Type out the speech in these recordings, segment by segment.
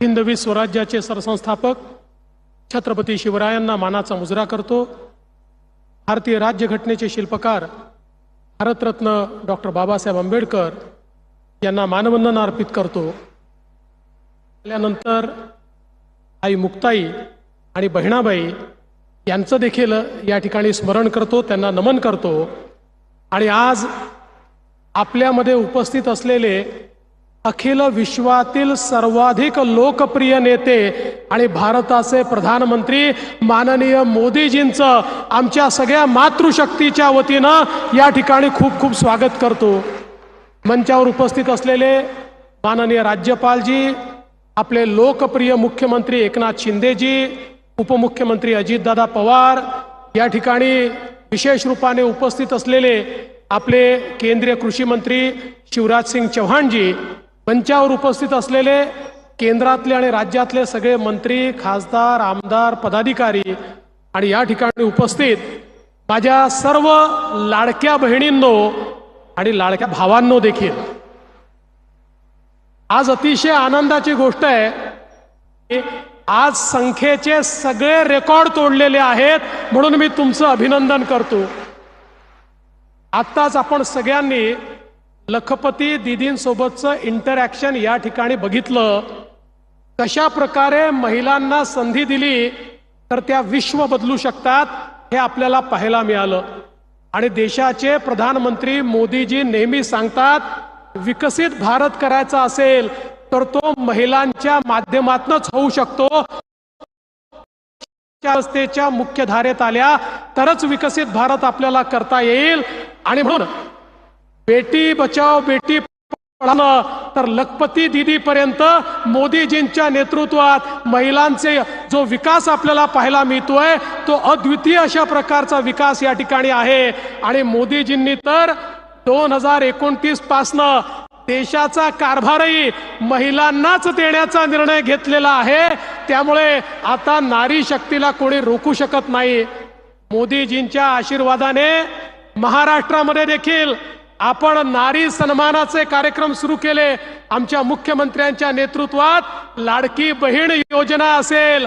हिंदवी स्वराज्याचे सरसंस्थापक छत्रपती शिवरायांना मानाचा मुजरा करतो. भारतीय राज्यघटनेचे शिल्पकार भारतरत्न डॉक्टर बाबासाहेब आंबेडकर यांना मानवंदना अर्पित करतो. त्यानंतर आई मुक्ताई आणि बहिणाबाई यांचं देखील या ठिकाणी स्मरण करतो त्यांना नमन करतो. आणि आज आपल्यामध्ये उपस्थित असलेले अखिल विश्वातील सर्वाधिक लोकप्रिय नेते आणि भारताचे प्रधानमंत्री माननीय मोदीजींचं आमच्या सगळ्या मातृशक्तीच्या वतीनं या ठिकाणी खूप खूप स्वागत करतो. मंचावर उपस्थित असलेले माननीय राज्यपालजी आपले लोकप्रिय मुख्यमंत्री एकनाथ शिंदेजी उपमुख्यमंत्री अजितदादा पवार या ठिकाणी विशेष रूपाने उपस्थित असलेले आपले केंद्रीय कृषी मंत्री शिवराज सिंग चव्हाणजी मंचावर उपस्थित असलेले केंद्रातले आणि राज्यातले सगळे मंत्री खासदार आमदार पदाधिकारी आणि या ठिकाणी उपस्थित माझ्या सर्व लाडक्या बहिणींनो आणि लाडक्या भावांनो देखील. आज अतिशय आनंदाची गोष्ट आहे की आज संख्येचे सगळे रेकॉर्ड तोडलेले आहेत म्हणून मी तुमचं अभिनंदन करतो. आत्ताच आपण सगळ्यांनी लखपती दिदींसोबतचं इंटरॅक्शन या ठिकाणी बघितलं. कशा प्रकारे महिलांना संधी दिली तर त्या विश्व बदलू शकतात हे आपल्याला पाहायला मिळालं. आणि देशाचे प्रधानमंत्री मोदीजी नेहमी सांगतात विकसित भारत करायचा असेल तर तो महिलांच्या माध्यमातूनच होऊ शकतो. अवस्थेच्या मुख्य धारेत आल्या तरच विकसित भारत आपल्याला करता येईल. आणि म्हणून बेटी बचाव बेटी पढावं तर लखपती दिदी पर्यंत मोदीजींच्या नेतृत्वात महिलांचे जो विकास आपल्याला पाहायला मिळतोय तो अद्वितीय अशा प्रकारचा विकास या ठिकाणी आहे. आणि मोदीजींनी तर दोन हजार एकोणतीस पासनं देशाचा कारभारही महिलांनाच देण्याचा निर्णय घेतलेला आहे. त्यामुळे आता नारी शक्तीला कोणी रोखू शकत नाही. मोदीजींच्या आशीर्वादाने महाराष्ट्रामध्ये देखील आपण नारी सन्मानाचे कार्यक्रम सुरू केले. आमच्या मुख्यमंत्र्यांच्या नेतृत्वात लाडकी बहीण योजना असेल.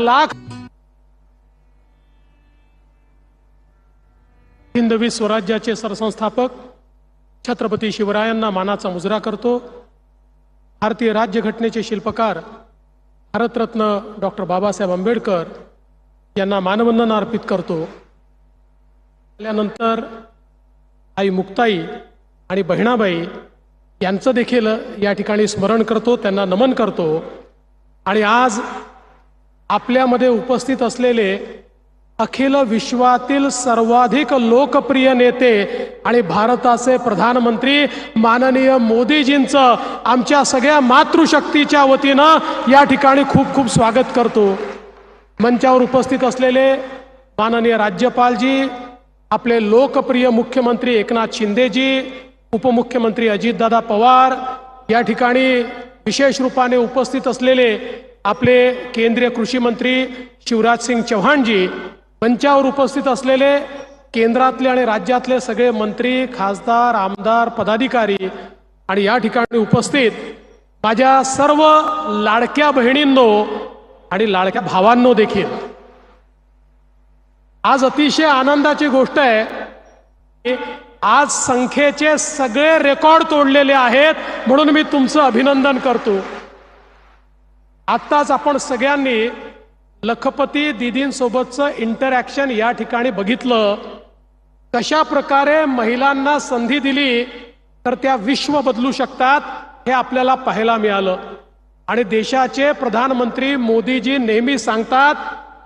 लाख हिंदवी स्वराज्याचे सरसंस्थापक छत्रपती शिवरायांना मानाचा मुजरा करतो. भारतीय राज्यघटनेचे शिल्पकार भारतरत्न डॉक्टर बाबासाहेब आंबेडकर यांना मानवंदना अर्पित करतो. त्यानंतर आई मुक्ताई आणि बहिणाबाई यांचं देखील या ठिकाणी स्मरण करतो त्यांना नमन करतो. आणि आज आपल्यामध्ये उपस्थित असलेले अखिल विश्वातील सर्वाधिक लोकप्रिय नेते आणि भारताचे प्रधानमंत्री माननीय मोदीजींचं आमच्या सगळ्या मातृशक्तीच्या वतीनं या ठिकाणी खूप खूप स्वागत करतो. मंचावर उपस्थित असलेले माननीय राज्यपालजी आपले लोकप्रिय मुख्यमंत्री एकनाथ शिंदेजी उपमुख्यमंत्री अजितदादा पवार या ठिकाणी विशेष रूपाने उपस्थित असलेले आपले केंद्रीय कृषी मंत्री शिवराज सिंग मंचावर उपस्थित असलेले केंद्रातले आणि राज्यातले सगळे मंत्री खासदार आमदार पदाधिकारी आणि या ठिकाणी उपस्थित माझ्या सर्व लाडक्या बहिणींनो आणि लाडक्या भावांनो देखील. आज अतिशय आनंदाची गोष्ट आहे की आज संख्येचे सगळे रेकॉर्ड तोडलेले आहेत म्हणून मी तुमचं अभिनंदन करतो. आत्ताच आपण सगळ्यांनी लखपती दिदींसोबतचं इंटरॅक्शन या ठिकाणी बघितलं. कशा प्रकारे महिलांना संधी दिली तर त्या विश्व बदलू शकतात हे आपल्याला पाहायला मिळालं. आणि देशाचे प्रधानमंत्री मोदीजी नेहमी सांगतात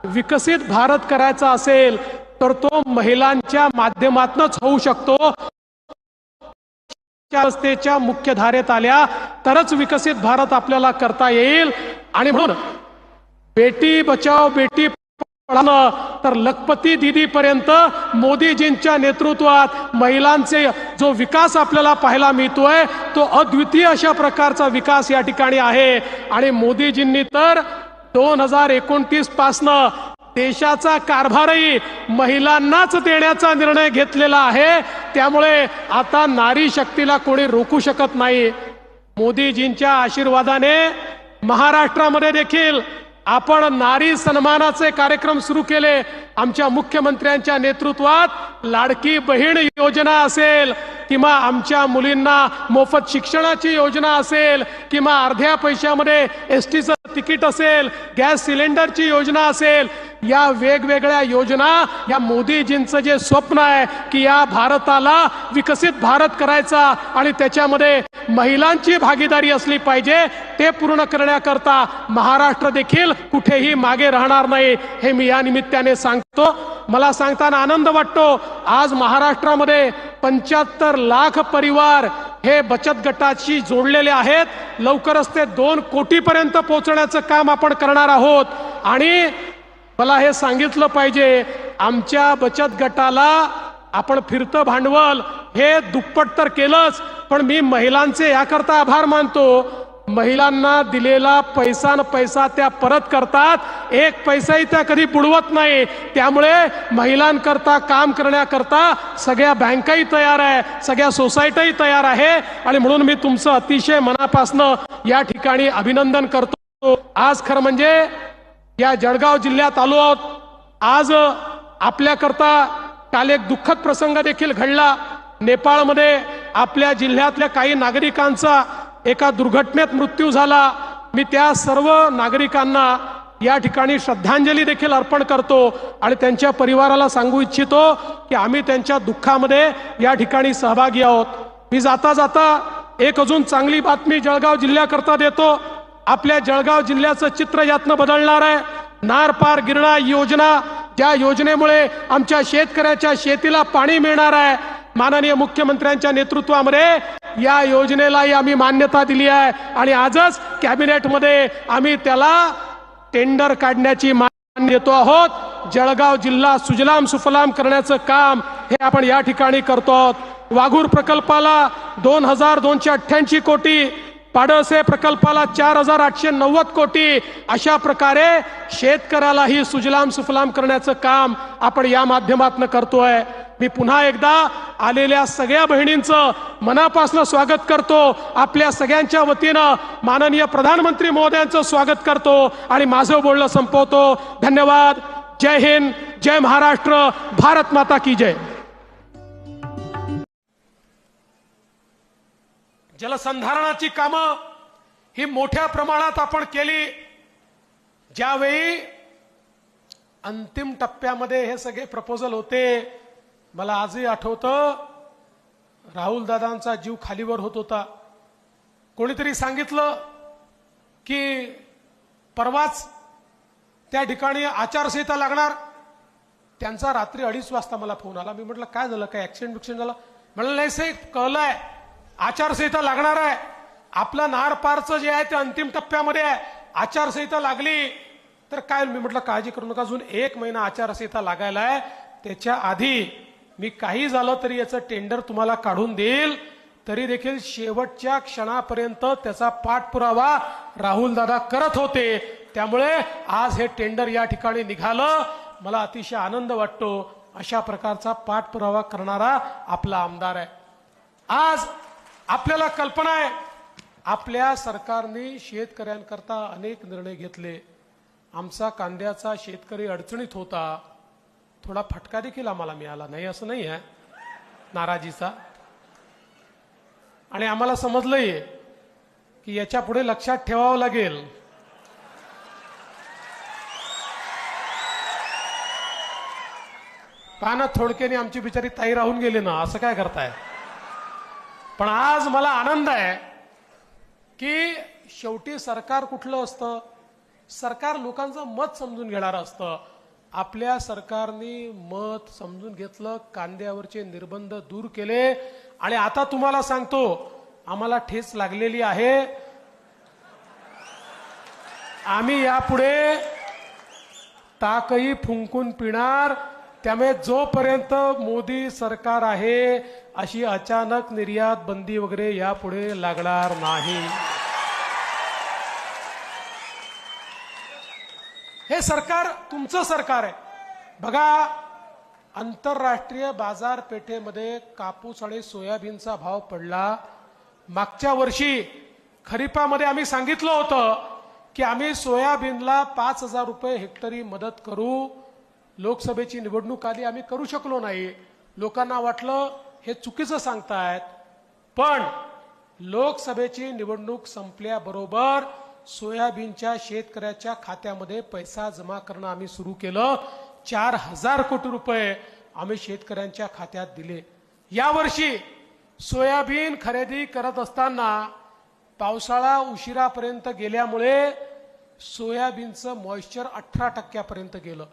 विकसित भारत करायचा असेल तर तो महिलांच्या माध्यमातूनच होऊ शकतो. अवस्थेच्या मुख्य धारेत आल्या तरच विकसित भारत आपल्याला करता येईल. आणि म्हणून बेटी बचाव बेटी तर लखपती दिदी पर्यंत मोदीजींच्या नेतृत्वात महिलांचे जो विकास आपल्याला पाहायला मिळतोय तो अद्वितीय अशा प्रकारचा विकास या ठिकाणी आहे. आणि मोदीजींनी तर दोन हजार एकोणतीस पासनं देशाचा कारभारही महिलांनाच देण्याचा निर्णय घेतलेला आहे. त्यामुळे आता नारी शक्तीला कोणी रोखू शकत नाही. मोदीजींच्या आशीर्वादाने महाराष्ट्रामध्ये देखील आपण नारी सन्मानाचे कार्यक्रम सुरू केले. आमच्या मुख्यमंत्र्यांच्या नेतृत्वात लाडकी बहीण योजना असेल किंवा आमच्या मुलींना मोफत शिक्षणाची योजना असेल किंवा अर्ध्या पैशामध्ये एस टीचं तिकीट असेल गॅस सिलेंडरची योजना असेल या वेगवेगळ्या योजना या मोदीजींचं जे स्वप्न आहे की या भारताला विकसित भारत करायचा आणि त्याच्यामध्ये महिलांची भागीदारी असली पाहिजे ते पूर्ण करण्याकरता महाराष्ट्र देखील कुठेही मागे राहणार नाही हे मी या निमित्ताने सांगतो. मला सांगताना आनंद वाटतो आज महाराष्ट्रामध्ये पंच्याहत्तर लाख परिवार हे बचत गटाशी जोडलेले आहेत. लवकरच ते दोन कोटीपर्यंत पोहोचण्याचं काम आपण करणार आहोत. आणि मला हे सांगितलं पाहिजे आमच्या बचत गटाला आपण फिरतं भांडवल हे दुप्पट तर केलंच पण मी महिलांचे याकरता आभार मानतो. महिलांना दिलेला पैसा न पैसा त्या परत करतात. एक पैसाही त्या कधी बुडवत नाही. त्यामुळे महिलांकरता काम करण्याकरता सगळ्या बँकाही तयार आहे सगळ्या सोसायटीही तयार आहे. आणि म्हणून मी तुमचं अतिशय मनापासनं या ठिकाणी अभिनंदन करतो. आज खरं म्हणजे या जळगाव जिल्ह्यात आलो आहोत. आज आपल्याकरता काल एक दुःखद प्रसंग देखील घडला. नेपाळमध्ये आपल्या जिल्ह्यातल्या काही नागरिकांचा एका दुर्घटनेत मृत्यू झाला. मी त्या सर्व नागरिकांना या ठिकाणी श्रद्धांजली देखील अर्पण करतो आणि त्यांच्या परिवाराला सांगू इच्छितो की आम्ही त्यांच्या दुःखामध्ये या ठिकाणी सहभागी आहोत. मी जाता जाता एक अजून चांगली बातमी जळगाव जिल्ह्याकरता देतो. आपल्या जळगाव जिल्ह्याचं चित्र यातनं बदलणार आहे. नार पार गिरणा योजना. ज्या योजनेमुळे आमच्या शेतकऱ्याच्या शेतीला पाणी मिळणार आहे. माननीय मुख्यमंत्र्यांच्या नेतृत्वामध्ये या योजनेलाही आम्ही मान्यता दिली आहे. आणि आजच कॅबिनेटमध्ये आम्ही त्याला टेंडर काढण्याची मान देतो आहोत. जळगाव जिल्हा सुजलाम सुफलाम करण्याचं काम हे आपण या ठिकाणी करतो आहोत. वाघूर प्रकल्पाला दोन हजार दोनशे अठ्ठ्याऐंशी कोटी पाडळसे प्रकल्पाला चार हजार आठशे नव्वद कोटी अशा प्रकारे शेतकऱ्यालाही सुजलाम सुफलाम करण्याचं काम आपण या माध्यमातून करतोय. मी पुन्हा एकदा आलेल्या सगळ्या बहिणींचं मनापासून स्वागत करतो. आपल्या सगळ्यांच्या वतीनं माननीय प्रधानमंत्री महोदयांचं स्वागत करतो आणि माझं बोलणं संपवतो. धन्यवाद. जय हिंद. जय महाराष्ट्र. भारत माता की जय. जलसंधारणाची कामं ही मोठ्या प्रमाणात आपण केली. ज्यावेळी अंतिम टप्प्यामध्ये हे सगळे प्रपोजल होते मला आजही आठवतं राहुल दादांचा जीव खालीवर होत होता. कोणीतरी सांगितलं की परवाच त्या ठिकाणी आचारसंहिता लागणार. त्यांचा रात्री अडीच वाजता मला फोन आला. मी म्हटलं काय झालं? काय ऍक्सिडेंट बिक्सिडेंट झाला? म्हणलं नाही साहेब कळलंय. आचारसंहिता लागणार आहे. आपलं नारपारचं जे आहे ते अंतिम टप्प्यामध्ये आहे. आचारसंहिता लागली तर काय मी म्हटलं काळजी करू नका अजून. एक महिना आचारसंहिता लागायला आहे. त्याच्या आधी मी काही झालं तरी याचं टेंडर तुम्हाला काढून देईल. तरी देखील शेवटच्या क्षणापर्यंत त्याचा पाठपुरावा राहुल दादा करत होते. त्यामुळे आज हे टेंडर या ठिकाणी निघालं. मला अतिशय आनंद वाटतो. अशा प्रकारचा पाठपुरावा करणारा आपला आमदार आहे. आज आपल्याला कल्पना आहे. आपल्या सरकारने शेतकऱ्यांकरता अनेक निर्णय घेतले. आमचा कांद्याचा शेतकरी अडचणीत होता. थोडा फटका देखील आम्हाला मिळाला. नाही असं नाही आहे. नाराजीचा. आणि आम्हाला समजलंय की याच्यापुढे लक्षात ठेवावं लागेल. का ना थोडक्याने आमची बिचारी ताई राहून गेली ना असं काय करताय? पण आज मला आनंद आहे की शेवटी सरकार कुठलं असतं? सरकार लोकांचं मत समजून घेणारं असतं. आपल्या सरकारने मत समजून घेतलं कांद्यावरचे निर्बंध दूर केले आणि आता तुम्हाला सांगतो आम्हाला ठेच लागलेली आहे. आम्ही यापुढे ताकही फुंकून पिणार. त्यामुळे जोपर्यंत मोदी सरकार आहे अशी अचानक निर्यात बंदी वगैरे यापुढे लागणार नाही. हे सरकार तुमचं सरकार आहे. बघा आंतरराष्ट्रीय बाजारपेठेमध्ये कापूस आणि सोयाबीनचा भाव पडला. मागच्या वर्षी खरीपामध्ये आम्ही सांगितलं होतं की आम्ही सोयाबीनला पाच हजार रुपये हेक्टरी मदत करू. लोकसभेची निवडणूक आली आम्ही करू शकलो नाही. लोकांना वाटलं हे चुकीचं सांगतायत. पण लोकसभेची निवडणूक संपल्याबरोबर सोयाबीनच्या शेतकऱ्याच्या खात्यामध्ये पैसा जमा करणं आम्ही सुरू केलं. चार हजार कोटी रुपये आम्ही शेतकऱ्यांच्या खात्यात दिले. यावर्षी सोयाबीन खरेदी करत असताना पावसाळा उशिरापर्यंत गेल्यामुळे सोयाबीनचं मॉइश्चर अठरा टक्क्यापर्यंत गेलं.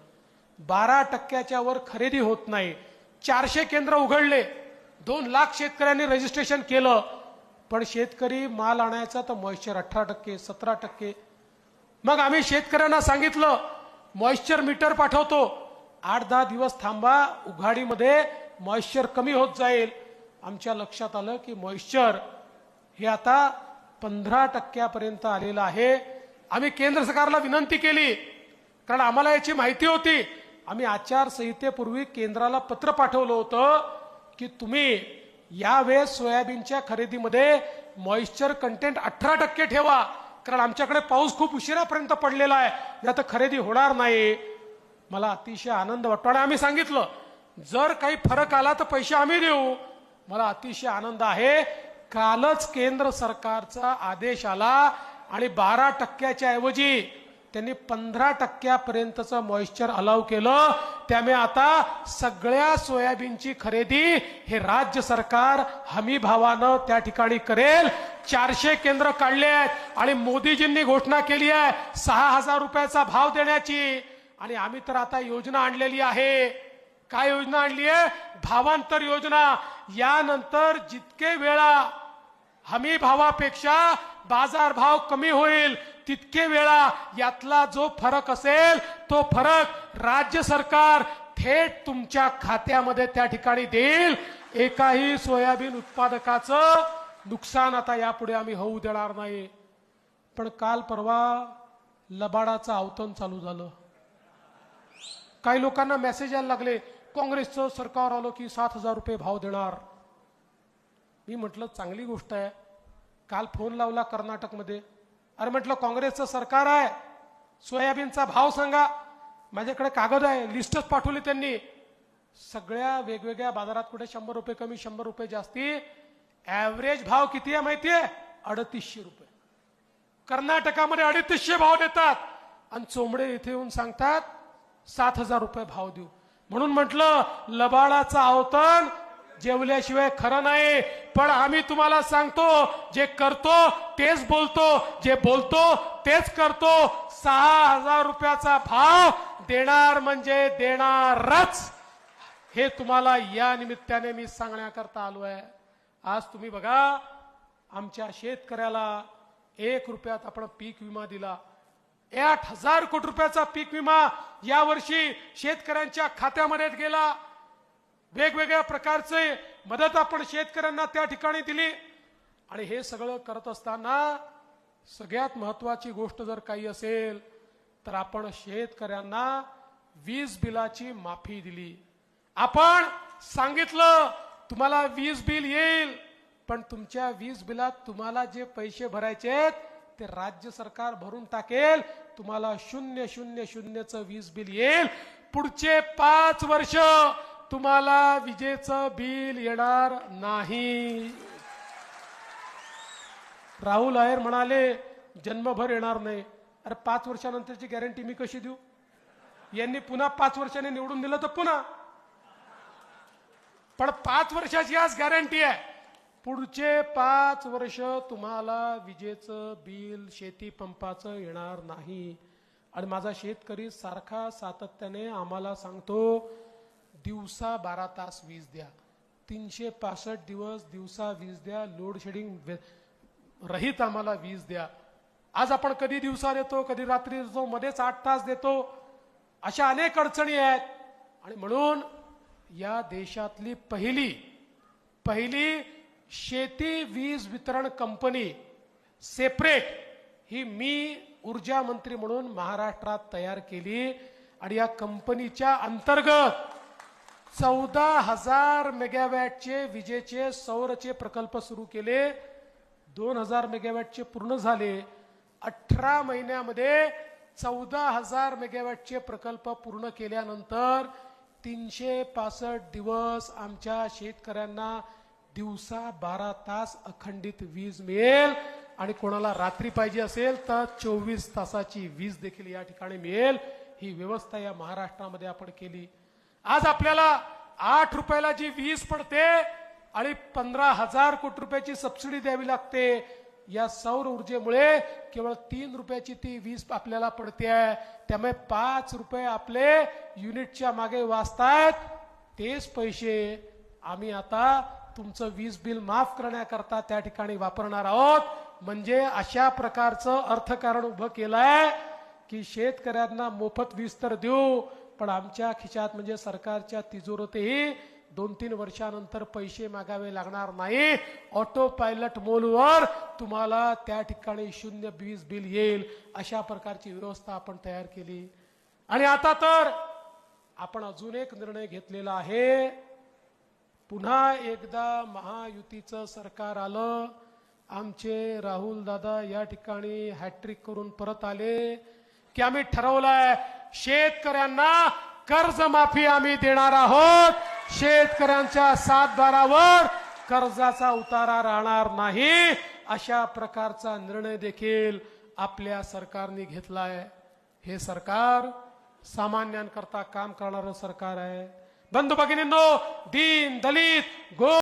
बारा टक्क्याच्या वर खरेदी होत नाही. चारशे केंद्र उघडले. दोन लाख शेतकऱ्यांनी रजिस्ट्रेशन केलं पण शेतकरी माल आणायचा तर मॉइश्चर अठरा टक्के सतरा टक्के. मग आम्ही शेतकऱ्यांना सांगितलं मॉइश्चर मीटर पाठवतो. आठ दहा दिवस थांबा उघाडीमध्ये मॉइश्चर कमी होत जाईल. आमच्या लक्षात आलं की मॉइश्चर हे आता पंधरा टक्क्यापर्यंत आलेलं आहे. आम्ही केंद्र सरकारला विनंती केली कारण आम्हाला याची माहिती होती. आम्ही आचारसंहितेपूर्वी केंद्राला पत्र पाठवलं होतं. की तुम्ही यावेळेस सोयाबीनच्या खरेदीमध्ये मॉइश्चर कंटेंट अठरा टक्के ठेवा. कारण आमच्याकडे पाऊस खूप उशिरापर्यंत पडलेला आहे. यात तर खरेदी होणार नाही. मला अतिशय आनंद वाटतो. आणि आम्ही सांगितलं जर काही फरक आला तर पैसे आम्ही देऊ. मला अतिशय आनंद आहे. कालच केंद्र सरकारचा आदेश आला आणि बारा टक्क्याच्या ऐवजी त्यांनी पंधरा टक्क्यापर्यंतचं मॉइश्चर अलाव केलं. त्यामुळे आता सगळ्या सोयाबीनची खरेदी हे राज्य सरकार हमी भावानं त्या ठिकाणी करेल. चारशे केंद्र काढले आहेत आणि मोदीजींनी घोषणा केली आहे सहा हजार रुपयाचा भाव देण्याची. आणि आम्ही तर आता योजना आणलेली आहे. काय योजना आणली आहे? भावांतर योजना. यानंतर जितके वेळा हमी भावापेक्षा बाजार भाव कमी होईल तितके वेळा यातला जो फरक असेल तो फरक राज्य सरकार थेट तुमच्या खात्यामध्ये त्या ठिकाणी देईल. एकाही सोयाबीन उत्पादकाचं नुकसान आता यापुढे आम्ही होऊ देणार नाही. पण काल परवा लबाडाचं आवतन चालू झालं. काही लोकांना मेसेज यायला लागले काँग्रेसचं सरकार आलं की सात हजार रुपये भाव देणार. मी म्हटलं चांगली गोष्ट आहे. काल फोन लावला कर्नाटकमध्ये. अरे म्हटलं काँग्रेसचं सरकार आहे. सोयाबीनचा भाव सांगा. माझ्याकडे कागद आहे. लिस्टच पाठवली त्यांनी. सगळ्या वेगवेगळ्या बाजारात कुठे शंभर रुपये कमी शंभर रुपये जास्ती. ॲव्हरेज भाव किती आहे माहितीये? अडतीसशे रुपये. कर्नाटकामध्ये अडतीसशे भाव देतात. आणि चोंबडे इथे येऊन सांगतात सात हजार रुपये भाव देऊ. म्हणून म्हटलं लबाडाचं आवतन जेवल्याशिवाय खरं नाही. पण आम्ही तुम्हाला सांगतो जे करतो तेच बोलतो जे बोलतो तेच करतो. सहा हजार रुपयाचा भाव देणार म्हणजे देणारच. हे तुम्हाला या निमित्ताने मी सांगण्याकरता आलो आहे. आज तुम्ही बघा आमच्या शेतकऱ्याला एक रुपयात आपण पीक विमा दिला. आठ हजार कोटी रुपयाचा पीक विमा यावर्षी शेतकऱ्यांच्या खात्यामध्ये गेला. वेगवेगळ्या प्रकारचे मदत आपण शेतकऱ्यांना त्या ठिकाणी दिली. आणि हे सगळं करत असताना सगळ्यात महत्वाची गोष्ट जर काही असेल तर आपण शेतकऱ्यांना वीज बिलाची माफी दिली. आपण सांगितलं तुम्हाला वीज बिल येईल पण तुमच्या वीज बिलात तुम्हाला जे पैसे भरायचे आहेत ते राज्य सरकार भरून टाकेल. तुम्हाला शून्य शून्य शून्यचं वीज बिल येईल. पुढचे पाच वर्ष तुम्हाला विजेचं बिल येणार नाही. राहुल आहेर म्हणाले जन्मभर येणार नाही. अरे पाच वर्षानंतरची गॅरंटी मी कशी देऊ? यांनी पुन्हा पाच वर्षाने निवडून दिलं तर पुन्हा. पण पाच वर्षाची आज गॅरंटी आहे. पुढचे पाच वर्ष तुम्हाला विजेचं बिल शेती पंपाचं येणार नाही. आणि माझा शेतकरी सारखा सातत्याने आम्हाला सांगतो दिवसा बारा तास वीज द्या. तीनशे पासष्ट दिवस दिवसा वीज द्या लोडशेडिंग रहित आम्हाला वीज द्या. आज आपण कधी दिवसा देतो कधी रात्री देतो मध्येच आठ तास देतो. अशा अनेक अडचणी आहेत. आणि म्हणून या देशातली पहिली पहिली शेती वीज वितरण कंपनी सेपरेट ही मी ऊर्जा मंत्री म्हणून महाराष्ट्रात तयार केली. आणि या कंपनीच्या अंतर्गत चौदा हजार मेगावॅटचे विजेचे सौरचे प्रकल्प सुरू केले. दोन हजार मेगावॅटचे पूर्ण झाले. अठरा महिन्यामध्ये चौदा हजार मेगावॅटचे प्रकल्प पूर्ण केल्यानंतर तीनशे पासष्ट दिवस आमच्या शेतकऱ्यांना दिवसा बारा तास अखंडित वीज मिळेल. आणि कोणाला रात्री पाहिजे असेल तर चोवीस तासाची वीज देखील या ठिकाणी मिळेल. ही व्यवस्था या महाराष्ट्रामध्ये आपण केली. आज आपल्याला आठ रुपयाला जी वीज पडते आणि पंधरा हजार कोटी रुपयाची सबसिडी द्यावी लागते या सौर ऊर्जेमुळे केवळ तीन रुपयाची ती वीज आपल्याला पडते आहे. त्यामुळे पाच रुपये आपले युनिटच्या मागे वाचतायत. तेच पैसे आम्ही आता तुमचं वीज बिल माफ करण्याकरता त्या ठिकाणी वापरणार आहोत. म्हणजे अशा प्रकारचं अर्थकारण उभं केलंय की शेतकऱ्यांना मोफत वीज तर देऊ पण आमच्या खिशात म्हणजे सरकारच्या तिजोरीतही दोन तीन वर्षानंतर पैसे मागावे लागणार नाही. ऑटो पायलट मोलवर तुम्हाला त्या ठिकाणी शून्य वीज बिल येईल अशा प्रकारची व्यवस्था आपण तयार केली. आणि आता तर आपण अजून एक निर्णय घेतलेला आहे. पुन्हा एकदा महायुतीचं सरकार आलं. आमचे राहुल दादा या ठिकाणी हॅट्रिक करून परत आले. की आम्ही ठरवलंय शेतकऱ्यांना कर्जमाफी आम्ही देणार आहोत. शेतकऱ्यांच्या सातबारावर कर्जाचा उतारा राहणार नाही. अशा प्रकारचा निर्णय देखील आपल्या सरकारने घेतलाय. हे सरकार सामान्यांकरता काम करणारं सरकार आहे. बंधू भगिनींनो दीन दलित गो